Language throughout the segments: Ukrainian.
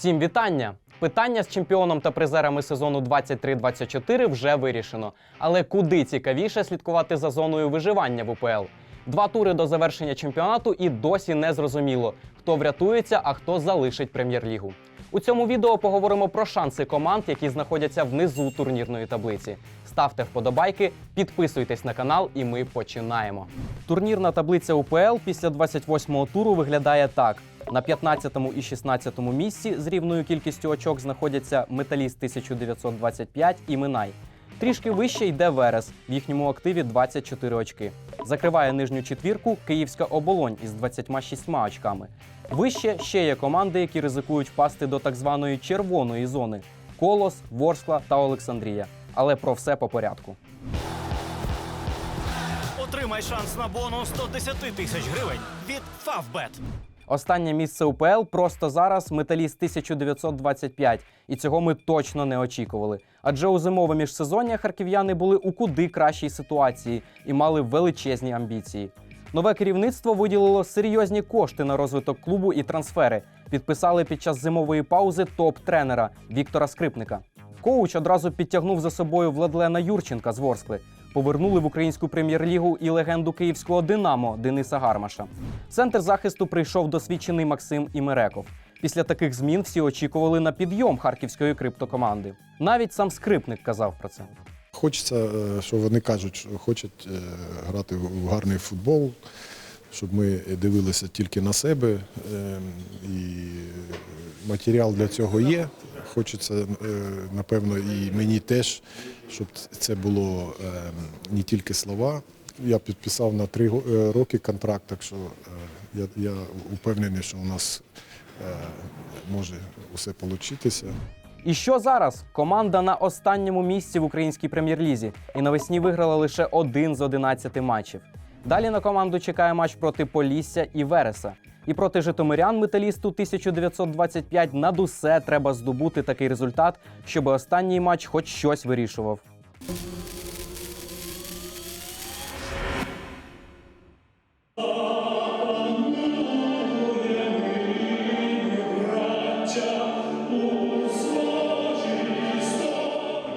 Всім вітання! Питання з чемпіоном та призерами сезону 23-24 вже вирішено. Але куди цікавіше слідкувати за зоною виживання в УПЛ? Два тури до завершення чемпіонату і досі не зрозуміло, хто врятується, а хто залишить прем'єр-лігу. У цьому відео поговоримо про шанси команд, які знаходяться внизу турнірної таблиці. Ставте вподобайки, підписуйтесь на канал, і ми починаємо. Турнірна таблиця УПЛ після 28-го туру виглядає так: на 15-му і 16-му місці з рівною кількістю очок знаходяться Металіст 1925 і Минай. Трішки вище йде Верес. В їхньому активі 24 очки. Закриває нижню четвірку Київська оболонь із 26 очками. Вище ще є команди, які ризикують впасти до так званої червоної зони: Колос, Ворскла та Олександрія. Але про все по порядку. Отримай шанс на бонус 110 тисяч гривень від Favbet. Останнє місце УПЛ просто зараз металіст 1925, і цього ми точно не очікували. Адже у зимове міжсезоння харків'яни були у куди кращій ситуації і мали величезні амбіції. Нове керівництво виділило серйозні кошти на розвиток клубу і трансфери. Підписали під час зимової паузи топ-тренера Віктора Скрипника. Коуч одразу підтягнув за собою Владлена Юрченка з Ворскли. Повернули в українську прем'єр-лігу і легенду київського Динамо Дениса Гармаша. В центр захисту прийшов досвідчений Максим Імереков. Після таких змін всі очікували на підйом харківської криптокоманди. Навіть сам скрипник казав про це. Хочеться, е, що вони кажуть, що хочуть е, грати в гарний футбол, щоб ми дивилися тільки на себе. е, І матеріал для цього є. Хочеться, е, напевно, і мені теж, щоб це було е, не тільки слова. Я підписав на три е, роки контракт, так що е, я, я впевнений, що у нас може усе вийти. І що зараз? Команда на останньому місці в українській прем'єр-лізі і навесні виграла лише один з 11 матчів. Далі на команду чекає матч проти Полісся і Вереса. І проти житомирян металісту 1925 над усе треба здобути такий результат, щоб останній матч хоч щось вирішував.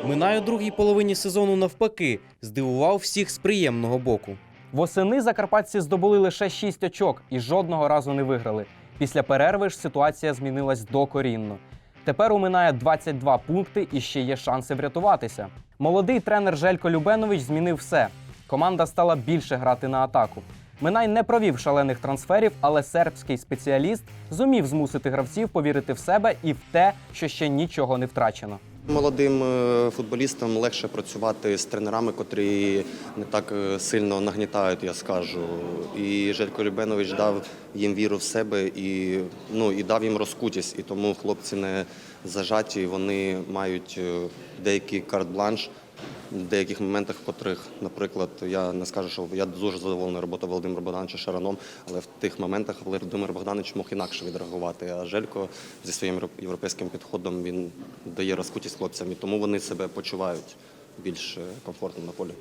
Минає другій половині сезону навпаки, здивував всіх з приємного боку. Восени закарпатці здобули лише 6 очок і жодного разу не виграли. Після перерви ж ситуація змінилась докорінно. Тепер у Минає 22 пункти і ще є шанси врятуватися. Молодий тренер Желько Любенович змінив все. Команда стала більше грати на атаку. Минай не провів шалених трансферів, але сербський спеціаліст зумів змусити гравців повірити в себе і в те, що ще нічого не втрачено. Молодим е, футболістам легше працювати з тренерами, котрі не так е, сильно нагнітають, я скажу. І Желько Любенович дав їм віру в себе і, ну, і дав їм розкутість. І тому хлопці не зажаті, вони мають е, деякий карт-бланш в деяких моментах, в котрих, наприклад, я не скажу, що я дуже задоволений роботою Володимира Богдановича Шараном, але в тих моментах Володимир Богданович мог інакше відреагувати. А Желько зі своїм європейським підходом він дає розкутість хлопцям, і тому вони себе почувають більш е, комфортно на полі.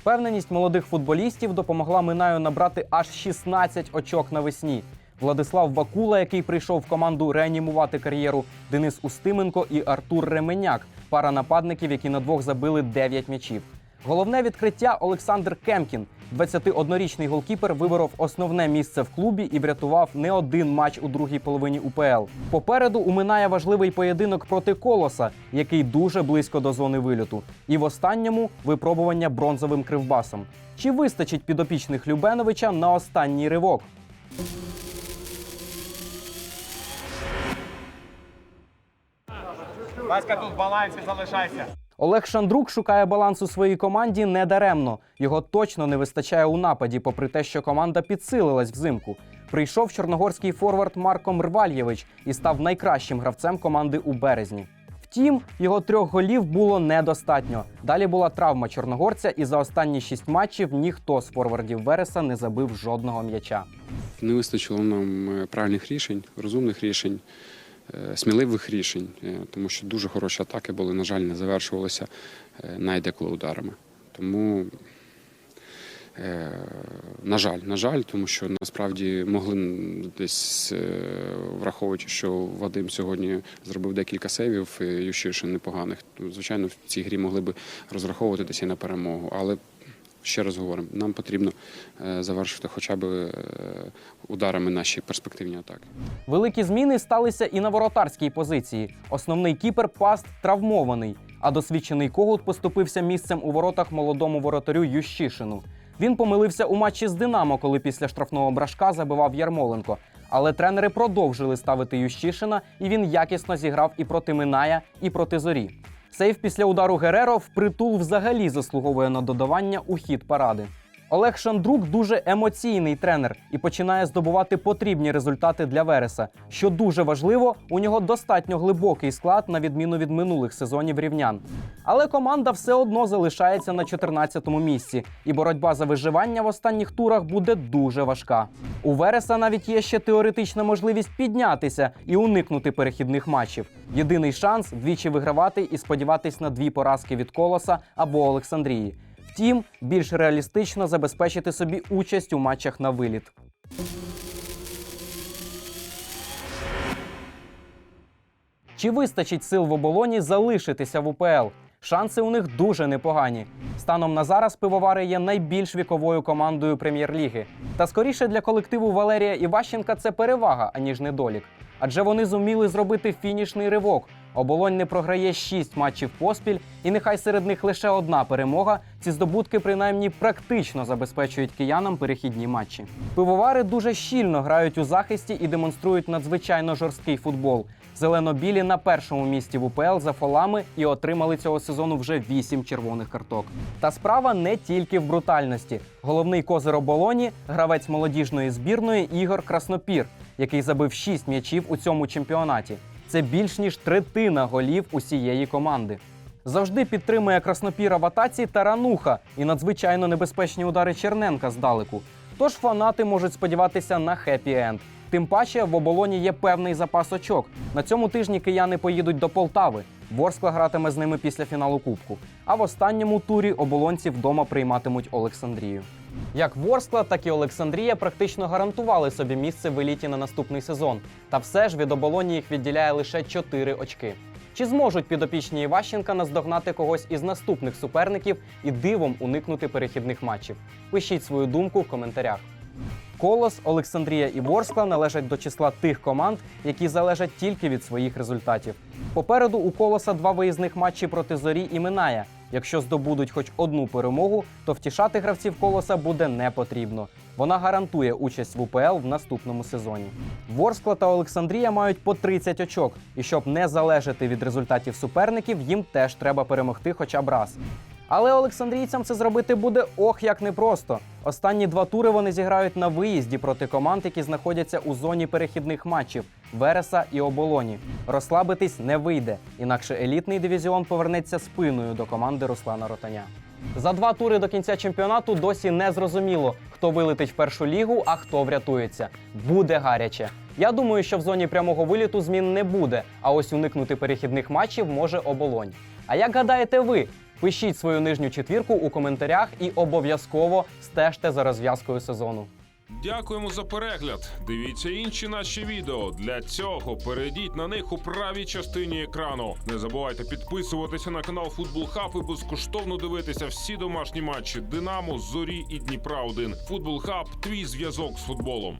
Впевненість молодих футболістів допомогла Минаю набрати аж 16 очок навесні. Владислав Вакула, який прийшов в команду реанімувати кар'єру, Денис Устименко і Артур Ременяк пара нападників, які на двох забили 9 м'ячів. Головне відкриття Олександр Кемкін. 21-річний голкіпер виборов основне місце в клубі і врятував не один матч у другій половині УПЛ. Попереду у Миная важливий поєдинок проти Колоса, який дуже близько до зони вильоту. І в останньому випробування бронзовим кривбасом. Чи вистачить підопічних Любеновича на останній ривок? Васька тут в балансі залишайся. Олег Шандрук шукає баланс у своїй команді недаремно. Його точно не вистачає у нападі, попри те, що команда підсилилась взимку. Прийшов чорногорський форвард Марко Мрвальєвич і став найкращим гравцем команди у березні. Втім, його трьох голів було недостатньо. Далі була травма чорногорця, і за останні шість матчів ніхто з форвардів Вереса не забив жодного м'яча. Не вистачило нам е, правильних рішень, розумних рішень, сміливих рішень, е, тому що дуже хороші атаки були, на жаль, не завершувалися е, навіть деколи ударами. Тому Е, На жаль, на жаль, тому що насправді могли десь е, враховуючи, що Вадим сьогодні зробив декілька сейвів, і Ющишин непоганих. Звичайно, в цій грі могли би розраховувати десь і на перемогу. Але ще раз говоримо, нам потрібно е, завершити хоча б е, ударами наші перспективні атаки. Великі зміни сталися і на воротарській позиції. Основний кіпер паст травмований, а досвідчений когут поступився місцем у воротах молодому воротарю Ющишину. Він помилився у матчі з Динамо, коли після штрафного брашка забивав Ярмоленко. Але тренери продовжили ставити Ющишина, і він якісно зіграв і проти Миная, і проти зорі. Сейв після удару Гереро впритул взагалі заслуговує на додавання у хід паради. Олег Шандрук дуже емоційний тренер і починає здобувати потрібні результати для Вереса. Що дуже важливо, у нього достатньо глибокий склад на відміну від минулих сезонів рівнян. Але команда все одно залишається на 14-му місці, і боротьба за виживання в останніх турах буде дуже важка. У Вереса навіть є ще теоретична можливість піднятися і уникнути перехідних матчів. Єдиний шанс двічі вигравати і сподіватись на дві поразки від Колоса або Олександрії. Втім, більш реалістично забезпечити собі участь у матчах на виліт. Чи вистачить сил в оболоні залишитися в УПЛ? Шанси у них дуже непогані. Станом на зараз пивовари є найбільш віковою командою прем'єр-ліги. Та скоріше для колективу Валерія Іващенка це перевага, аніж недолік. Адже вони зуміли зробити фінішний ривок. Оболонь не програє 6 матчів поспіль, і нехай серед них лише одна перемога. Ці здобутки принаймні практично забезпечують киянам перехідні матчі. Пивовари дуже щільно грають у захисті і демонструють надзвичайно жорсткий футбол. Зелено-білі на першому місці в УПЛ за фолами і отримали цього сезону вже 8 червоних карток. Та справа не тільки в брутальності. Головний козир оболоні гравець молодіжної збірної Ігор Краснопір, який забив 6 м'ячів у цьому чемпіонаті. Це більш ніж третина голів усієї команди. Завжди підтримує краснопіра в атаці Тарануха і надзвичайно небезпечні удари Черненка здалеку. Тож фанати можуть сподіватися на хеппі-енд. Тим паче в оболоні є певний запас очок. На цьому тижні кияни поїдуть до Полтави. Ворскла гратиме з ними після фіналу Кубку. А в останньому турі оболонці вдома прийматимуть Олександрію. Як Ворскла, так і Олександрія практично гарантували собі місце в еліті на наступний сезон. Та все ж від оболоні їх відділяє лише 4 очки. Чи зможуть підопічні Іващенка наздогнати когось із наступних суперників і дивом уникнути перехідних матчів? Пишіть свою думку в коментарях. Колос, Олександрія і Ворскла належать до числа тих команд, які залежать тільки від своїх результатів. Попереду у Колоса два виїзних матчі проти зорі і Миная. Якщо здобудуть хоч одну перемогу, то втішати гравців колоса буде не потрібно. Вона гарантує участь в УПЛ в наступному сезоні. Ворскла та Олександрія мають по 30 очок, і щоб не залежати від результатів суперників, їм теж треба перемогти хоча б раз. Але олександрійцям це зробити буде ох як непросто. Останні два тури вони зіграють на виїзді проти команд, які знаходяться у зоні перехідних матчів Вереса і Оболоні. Розслабитись не вийде, інакше елітний дивізіон повернеться спиною до команди Руслана Ротаня. За два тури до кінця чемпіонату досі не зрозуміло, хто вилетить в першу лігу, а хто врятується. Буде гаряче. Я думаю, що в зоні прямого виліту змін не буде, а ось уникнути перехідних матчів може оболонь. А як гадаєте ви? Пишіть свою нижню четвірку у коментарях і обов'язково стежте за розв'язкою сезону. Дякуємо за перегляд. Дивіться інші наші відео. Для цього перейдіть на них у правій частині екрану. Не забувайте підписуватися на канал Футбол Хаб і безкоштовно дивитися всі домашні матчі Динамо, Зорі і Дніпра 1 Футбол Хаб твій зв'язок з футболом.